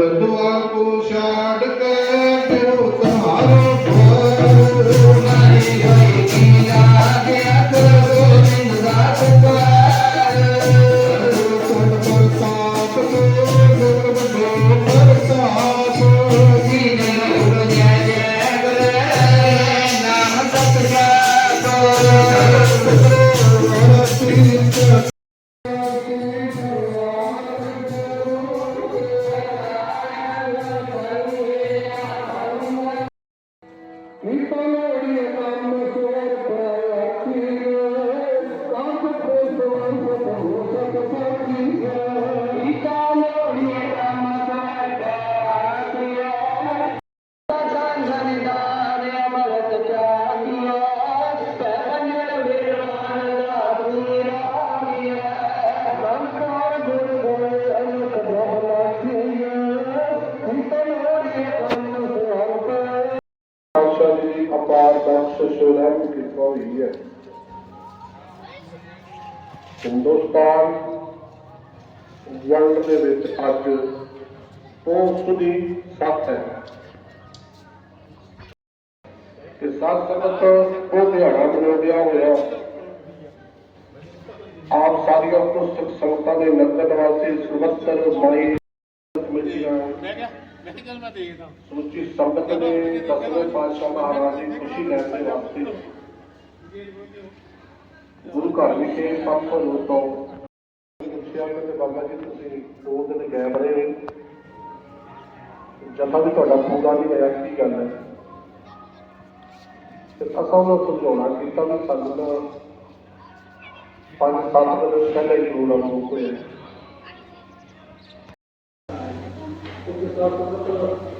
ਸਗਲ ਕੋ ਛਾੜ ਕੇ ਫਿਰੋ ਤੁਹਾਰੋ ਸਮੁੱਚੀ ਸੰਗਤ ਨੇ ਦਸਵੇਂ ਪਾਤਸ਼ਾਹ ਮਹਾਰਾਜ ਦੀ ਖੁਸ਼ੀ ਲੈਣ ਦੇ ਵਾਸਤੇ ਗੁਰੂ ਘਰ ਵਿਖੇ ਪੰਜ ਸੌ ਤੋਂ ਪੁੱਛਿਆ ਕਿ ਬਾਬਾ ਜੀ, ਤੁਸੀਂ ਦੋ ਦਿਨ ਗਏ ਰਹੇ। ਜਥਾ ਵੀ ਤੁਹਾਡਾ ਪੂਰਾ ਨਹੀਂ ਹੋਇਆ, ਕੀ ਗੱਲ ਹੈ? ਤੇ ਅਸਾਂ ਨੂੰ ਸਮਝਾਉਣਾ ਕੀਤਾ ਵੀ ਸਾਨੂੰ ਤਾਂ ਪੰਜ ਸੱਤ ਦਿਨ ਪਹਿਲਾਂ ਹੀ ਪ੍ਰੋਗਰਾਮ ਹੋ ਹੋਇਆ। ਕਿਉਂਕਿ ਸਾਥ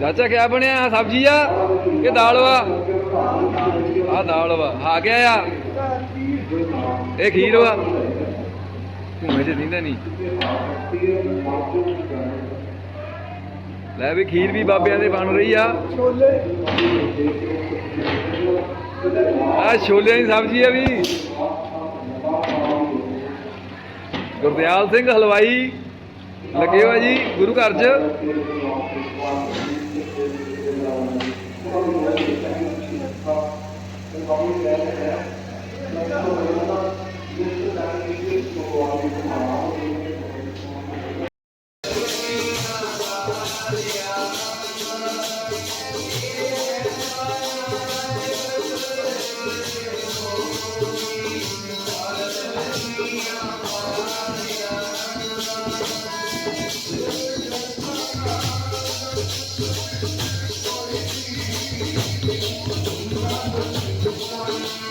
ਚਾਚਾ ਕਿਆ ਬਣਿਆ? ਸਬਜ਼ੀ ਆ ਕਿ ਦਾਲ ਵਾ? ਆ ਦਾਲ ਵਾ। ਆ ਗਿਆ ਆ। ਇਹ ਖੀਰ ਵਾ। ਧੂਮੇ ਚ ਦਿੰਦਾ ਨਹੀਂ ਲੈ ਵੀ ਖੀਰ ਵੀ ਬਾਬਿਆਂ ਦੇ ਬਣ ਰਹੀ ਆ। ਆ ਛੋਲਿਆਂ ਦੀ ਸਬਜ਼ੀ ਆ ਵੀ। ਗੁਰਦਿਆਲ ਸਿੰਘ ਹਲਵਾਈ। ਲੱਗੇ ਹੋਆ ਜੀ ਗੁਰੂ ਘਰ 'ਚ। Thank you.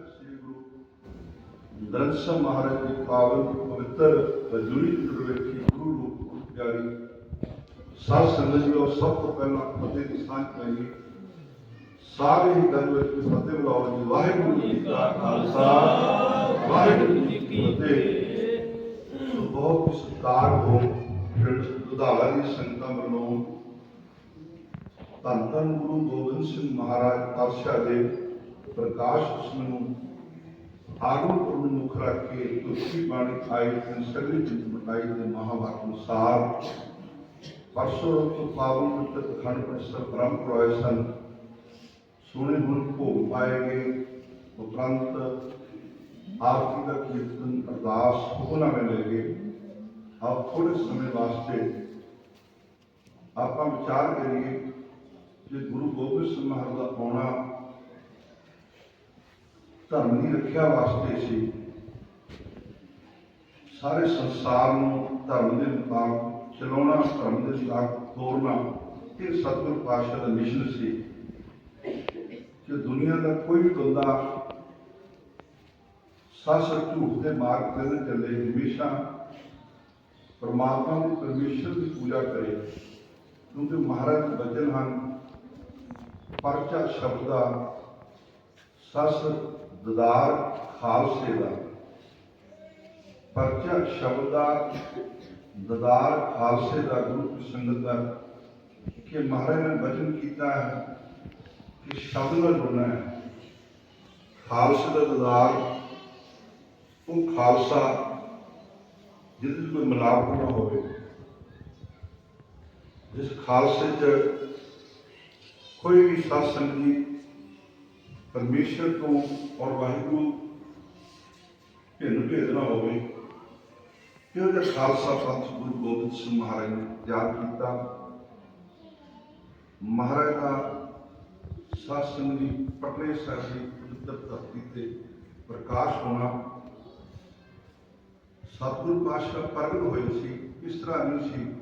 ਸ੍ਰੀ ਗੁਰੂ ਗ੍ਰੰਥ ਸਾਹਿਬ ਮਹਾਰਾਜ ਦੀ ਪਾਵਨ ਪਵਿੱਤਰ ਹਜ਼ੂਰੀ ਦੁਰਵੇਖੀ ਗੁਰੂ ਰੂਪ ਪਿਆਰੀ ਸਾਧ ਸੰਗਤ ਜੀ ਔਰ ਸਭ ਤੋਂ ਪਹਿਲਾਂ ਫਤਿਹ ਦੀ ਸਾਂਝ ਪਾਈਏ। ਸਾਰੇ ਹੀ ਗੱਲ ਵਿੱਚ ਫਤਿਹ ਬੁਲਾਓ ਜੀ। ਵਾਹਿਗੁਰੂ ਜੀ ਕਾ ਖਾਲਸਾ, ਵਾਹਿਗੁਰੂ ਜੀ ਕੀ ਫਤਿਹ। ਬਹੁਤ ਸਤਿਕਾਰ ਹੋ ਪਿੰਡ ਦੁਧਾਲਾ ਦੀ ਸੰਗਤਾਂ ਵੱਲੋਂ ਧੰਨ ਧੰਨ ਗੁਰੂ ਗੋਬਿੰਦ ਸਿੰਘ ਮਹਾਰਾਜ ਪਾਤਸ਼ਾਹ ਦੇ ਪ੍ਰਕਾਸ਼ ਨੂੰ ਆਗਮਨ ਨੂੰ ਰੱਖ ਕੇ ਤੁਲਸੀ ਬਾਣੀ ਆਈ ਤੇ ਮਟਾਈ ਦੇ ਮਹਾਵਾਕ ਅਨੁਸਾਰ ਪਰਸੋਂ ਤੋਂ ਪਾਵਨ ਤਤ ਖੰਡ ਪਰਸਰ ਬ੍ਰਹਮ ਪ੍ਰੋਏ ਸਨ। ਸੋਹਣੇ ਹੁਣ ਭੋਗ ਪਾਏ ਗਏ। ਉਪਰੰਤ ਆਰਤੀ ਦਾ ਕੀਰਤਨ ਅਰਦਾਸ ਉਹਨਾਂ ਵੇਲੇ ਗਏ। ਆਪ ਥੋੜੇ ਸਮੇਂ ਵਾਸਤੇ ਆਪਾਂ ਵਿਚਾਰ ਕਰੀਏ ਕਿ ਗੁਰੂ ਗੋਬਿੰਦ ਸਿੰਘ ਮਹਾਰਾਜ ਦਾ ਆਉਣਾ ਧਰਮ ਦੀ ਰੱਖਿਆ ਵਾਸਤੇ ਸੀ। ਸਾਰੇ ਸੰਸਾਰ ਨੂੰ ਧਰਮ ਦੇ ਮੁਤਾਬਕ ਚਲਾਉਣਾ, ਧਰਮ ਦੇ ਮੁਤਾਬਕ ਤੋਰਨਾ ਇਹ ਸਤਿਗੁਰ ਪਾਤਸ਼ਾਹ ਦਾ ਮਿਸ਼ਨ ਸੀ। ਕਿ ਦੁਨੀਆ ਦਾ ਕੋਈ ਵੀ ਬੰਦਾ ਸੱਚ ਝੂਠ ਦੇ ਮਾਰਗ ਤੇ ਚੱਲੇ, ਹਮੇਸ਼ਾ ਪਰਮਾਤਮਾ ਦੀ ਪਰਮੇਸ਼ਰ ਦੀ ਪੂਜਾ ਕਰੇ ਕਿਉਂਕਿ ਮਹਾਰਾਜ ਦੇ ਬਚਨ ਹਨ, ਪਰਚਾ ਸ਼ਬਦ ਦਾ, ਸਸ ਦਦਾਰ ਖਾਲਸੇ ਦਾ। ਪਰਚਾ ਸ਼ਬਦ ਦਾ ਦਦਾਰ ਖਾਲਸੇ ਦਾ ਗੁਰੂ ਸੰਗਤ ਦਾ ਕਿ ਮਹਾਰਾਜ ਨੇ ਵਚਨ ਕੀਤਾ ਹੈ ਕਿ ਸ਼ਬਦ ਨਾਲ ਜੁੜਨਾ ਹੈ। ਖਾਲਸੇ ਦਾ ਦਦਾਰ, ਉਹ ਖਾਲਸਾ ਜਿਹਦੇ ਵਿੱਚ ਕੋਈ ਮਿਲਾਵਟ ਨਾ ਹੋਵੇ। ਜਿਸ ਖਾਲਸੇ 'ਚ ਕੋਈ ਵੀ ਸਾਧ ਸੰਗਤ ਜੀ ਪਰਮੇਸ਼ਰ ਤੋਂ ਔਰ ਵਾਹਿਗੁਰੂ ਭਿੰਨ ਭੇਦ ਨਾ ਹੋਵੇ। ਕਿਉਂ ਜਿਹਾ ਖਾਲਸਾ ਪੰਥ ਗੁਰੂ ਗੋਬਿੰਦ ਸਿੰਘ ਮਹਾਰਾਜ ਨੇ ਯਾਦ ਕੀਤਾ। ਮਹਾਰਾਜ ਦਾ ਸਾਧ ਸੰਗਤ ਜੀ ਪਟਨੇ ਸਾਹਿਬ ਦੀ ਪਵਿੱਤਰ ਧਰਤੀ ਤੇ ਪ੍ਰਕਾਸ਼ ਹੋਣਾ। ਸਤਿਗੁਰੂ ਪਾਤਸ਼ਾਹ ਪ੍ਰਗਟ ਹੋਏ ਸੀ, ਇਸ ਤਰ੍ਹਾਂ ਨਹੀਂ ਸੀ।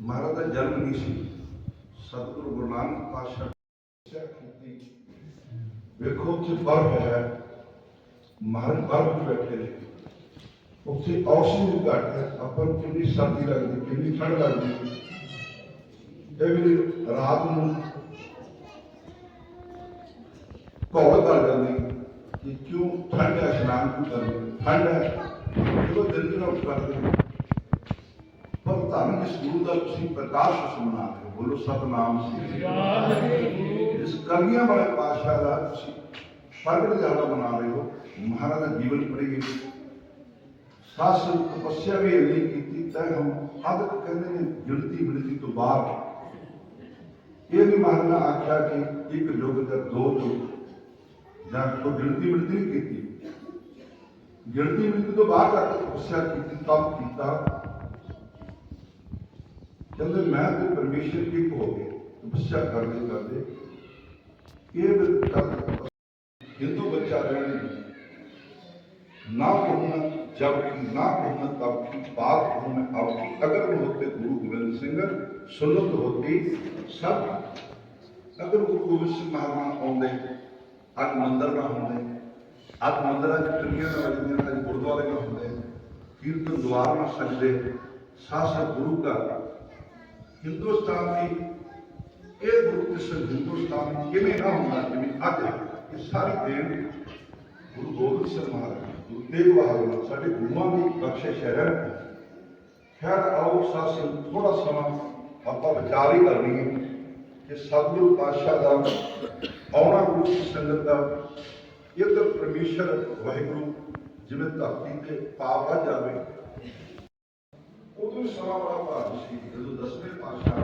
ਮਹਾਰਾਜ ਦਾ ਜਨਮ ਨਹੀਂ ਸੀ। ਸਤਿਗੁਰੂ ਗੁਰੂ ਨਾਨਕ ਪਾਤਸ਼ਾਹ ਕੀਤੀ। ਵੇਖੋ ਉੱਥੇ ਬਰਫ਼ ਹੈ। ਮਹਾਰਾਜ ਬਰਫ਼ ਬੈਠੇ ਨੇ। ਉੱਥੇ ਆਕਸੀਜਨ ਘੱਟ ਹੈ। ਆਪਾਂ ਨੂੰ ਕਿੰਨੀ ਸਰਦੀ ਲੱਗਦੀ, ਕਿੰਨੀ ਠੰਡ ਲੱਗਦੀ। ਇਹ ਵੀ ਰਾਤ ਨੂੰ ਘੋਲ ਕਰ ਜਾਂਦੀ ਕਿ ਕਿਉਂ ਠੰਡ ਹੈ ਇਸ਼ਨਾਨ ਕਿਉਂ ਕਰਦੇ? ਠੰਡ ਹੈ। ਜਦੋਂ ਦਿਨ ਦਿਨ ਕਰਦੇ ਪਰ ਗੁਰੂ ਦਾ ਤੁਸੀਂ ਪ੍ਰਕਾਸ਼ ਉਸ ਰਹੇ ਬੋਲੋ ਸਤਨਾਮ ਸ੍ਰੀ ਇਸ ਕਲਗੀਆਂ ਵਾਲੇ ਪਾਤਸ਼ਾਹ ਦਾ ਤੁਸੀਂ ਪ੍ਰਗਟ ਦਿਹਾੜਾ ਮਨਾ ਰਹੇ ਹੋ, ਮਹਾਰਾਜ ਦਾ ਜੀਵਨ ਪੜ੍ਹੀਏ। ਸਾਸ ਤਪੱਸਿਆ ਵੀ ਇੰਨੀ ਕੀਤੀ, ਤਾਂ ਹਮ ਅਦਕ ਕਹਿੰਦੇ ਨੇ ਗਿਣਤੀ ਮਿਲਤੀ ਤੋਂ ਬਾਹਰ। ਇਹ ਵੀ ਮਹਾਰਾਜ ਨੇ ਆਖਿਆ ਕਿ ਇੱਕ ਯੁੱਗ ਜਾਂ ਦੋ ਯੁੱਗ, ਜਾਂ ਕੋਈ ਗਿਣਤੀ ਮਿਲਤੀ ਨਹੀਂ ਕੀਤੀ। ਗਿਣਤੀ ਮਿਲਤੀ ਤੋਂ ਬਾਹਰ ਜਾ ਕੇ ਤਪੱਸਿਆ ਕੀਤੀ, ਤਪ ਕੀਤਾ। ਜਦੋਂ ਮੈਂ ਤੇ ਪਰਮੇਸ਼ਰ ਇੱਕ ਹੋ ਗਏ ਤਪੱਸਿਆ ਕਰਦੇ ਕਰਦੇ ਇਹ ਬਿਲਕੁਲ ਹਿੰਦੂ ਬੱਚਾ ਰਹਿਣ ਨਾ ਹੋਣਾ जब ना कहना तब की बात कहूँ आपकी अगर होते गुरु गोविंद सिंह सुनत होती सब अगर गुरु गोविंद सिंह महाराज ਆਉਂਦੇ ਅੱਜ ਮੰਦਰ ਨਾ ਹੁੰਦੇ ਅੱਜ ਮੰਦਰਾਂ ਚ ਟੁੱਟੀਆਂ ਨਾ ਵਜਦੀਆਂ ਅੱਜ ਗੁਰਦੁਆਰੇ ਨਾ ਹੁੰਦੇ, ਕੀਰਤਨ ਦੁਆਰ ਨਾ ਸਕਦੇ ਸਾਸਾ ਗੁਰੂ ਦਾ ਹਿੰਦੁਸਤਾਨ ਦੀ, ਇਹ ਗੁਰੂ ਕ੍ਰਿਸ਼ਨ ਹਿੰਦੁਸਤਾਨ ਕਿਵੇਂ ਨਾ ਹੁੰਦਾ, ਜਿਵੇਂ ਅੱਜ ਇਹ ਸਾਰੀ ਦੇਣ ਗੁਰੂ ਗੋਬਿੰਦ ਸਿੰਘ ਮਹਾਰਾਜ, ਗੁਰੂ ਤੇਗ ਬਹਾਦਰ ਸਾਡੇ ਗੁਰੂਆਂ ਦੀ ਬਖਸ਼ਿਸ਼ ਹੈ। ਖੈਰ, ਆਓ ਸਾਸਨ ਥੋੜਾ ਸਮਾਂ ਆਪਾਂ ਵਿਚਾਰ ਹੀ ਕਰਨੀ ਹੈ ਕਿ ਸਤਿਗੁਰੂ ਪਾਤਸ਼ਾਹ ਦਾ ਆਉਣਾ ਗੁਰੂ ਸੰਗਤ ਦਾ, ਇਧਰ ਪਰਮੇਸ਼ਰ, ਵਾਹਿਗੁਰੂ, ਜਿਵੇਂ ਧਰਤੀ ਤੇ ਪਾਪ ਵੱਧ ਜਾਵੇ ਉਦੋਂ ਵੀ ਸਮਾਂ ਬੜਾ ਭਾਰੀ ਸੀ ਜਦੋਂ ਦਸਵੇਂ ਪਾਤਸ਼ਾਹ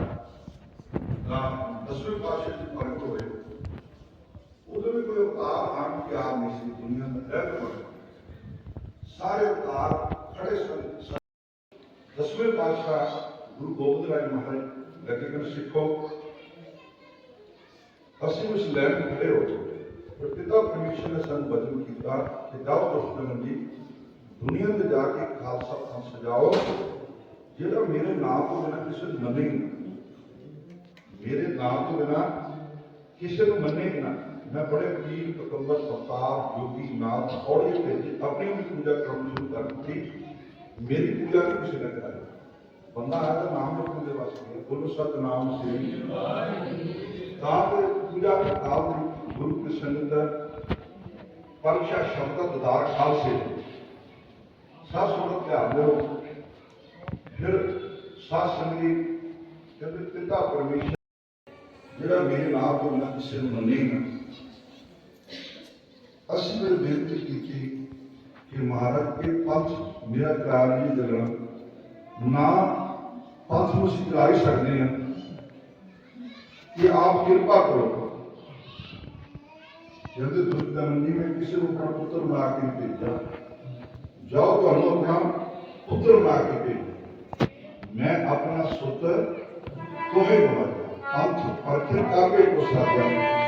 ਦਾ ਦਸਵੇਂ ਪਾਤਸ਼ਾਹ ਦੀ ਪ੍ਰਗਟ ਹੋਏ ਉਦੋਂ ਵੀ ਕੋਈ ਅਵਤਾਰ ਆਣ ਕੇ ਆ ਨਹੀਂ ਸੀ ਦੁਨੀਆ ਦਾ, ਰਹਿ ਸਾਰੇ ਅਵਤਾਰ ਖੜੇ ਸਨ। ਦਸਵੇਂ ਪਾਤਸ਼ਾਹ ਗੁਰੂ ਗੋਬਿੰਦ ਰਾਏ ਮਹਾਰਾਜ ਲੱਗੇ ਕਿ ਸਿੱਖੋ, ਅਸੀਂ ਉਸ ਲੈਣ ਖੜੇ ਹੋ ਚੁੱਕੇ ਪਰ ਪਿਤਾ ਪਰਮੇਸ਼ਰ ਨੇ ਸਾਨੂੰ ਬਚਨ ਕੀਤਾ ਕਿ ਜਾਓ ਦੁਸ਼ਮਣ ਜੀ ਦੁਨੀਆ ਤੇ ਜਾ ਕੇ ਖਾਲਸਾ ਪੰਥ ਸਜਾਓ ਜਿਹੜਾ ਮੇਰੇ ਨਾਮ ਤੋਂ ਬਿਨਾਂ ਕਿਸੇ ਨੂੰ ਮੰਨੇ ਨਾ। ਮੇਰੇ ਨਾਮ ਤੋਂ ਬਿਨਾਂ ਕਿਸੇ ਨੂੰ ਮੰਨੇ ਨਾ। ਮੈਂ ਬੜੇ ਪੀਰ ਪਕੰਬਰ ਸਤਾਰ ਜੋਗੀ ਨਾਥ ਔੜੇ ਤੇ ਆਪਣੀ ਵੀ ਪੂਜਾ ਕਰਨੀ ਸ਼ੁਰੂ ਕਰ ਦਿੱਤੀ। ਮੇਰੀ ਪੂਜਾ ਕਿਸੇ ਨੇ ਕਰਾਈ। ਬੰਦਾ ਹੈ ਤਾਂ ਨਾਮ ਰੱਖਣ ਦੇ ਵਾਸਤੇ ਬੋਲੋ ਸਤਨਾਮ ਸ੍ਰੀ ਤਾਂ ਪੂਜਾ ਦਾ ਗੁਰੂ ਕੇ ਸੰਗਤ ਪਰਸ਼ਾ ਸ਼ਬਦ ਦਦਾਰ ਖਾਲਸੇ ਸਾਧ ਧਿਆਨ ਦਿਓ ਫਿਰ ਸਾਧ ਸੰਗਤੀ ਕਹਿੰਦੇ ਪਿਤਾ ਪਰਮੇਸ਼ਰ, ਜਿਹੜਾ ਮੇਰੇ ਨਾਮ ਤੋਂ ਬਿਨਾਂ ਕਿਸੇ ਨੂੰ ਮੰਨੇ ਅਸੀਂ ਫਿਰ ਬੇਨਤੀ ਕੀਤੀ ਕਿ ਮਹਾਰਾਜ, ਇਹ ਪੰਥ ਮੇਰਾ ਕਰਾਰ ਨਹੀਂ ਚੱਲਣਾ ਨਾ ਪੰਥ ਨੂੰ ਅਸੀਂ ਚਲਾ ਹੀ ਸਕਦੇ ਹਾਂ। ਕਿ ਆਪ ਕਿਰਪਾ ਕਰੋ। ਜਦੋਂ ਦੁਰਗਾ ਮੰਨੀ ਮੈਂ ਕਿਸੇ ਨੂੰ ਆਪਣਾ ਪੁੱਤਰ ਬਣਾ ਕੇ ਭੇਜਾ ਜਾਓ ਤੁਹਾਨੂੰ ਆਪਣਾ ਪੁੱਤਰ ਬਣਾ ਕੇ ਭੇਜੋ। ਆਪਣਾ ਸੁੱਤਰ ਤੋਹੇ ਬਣਾ ਪੰਥ ਪਰਖੇ ਕਾਬੇ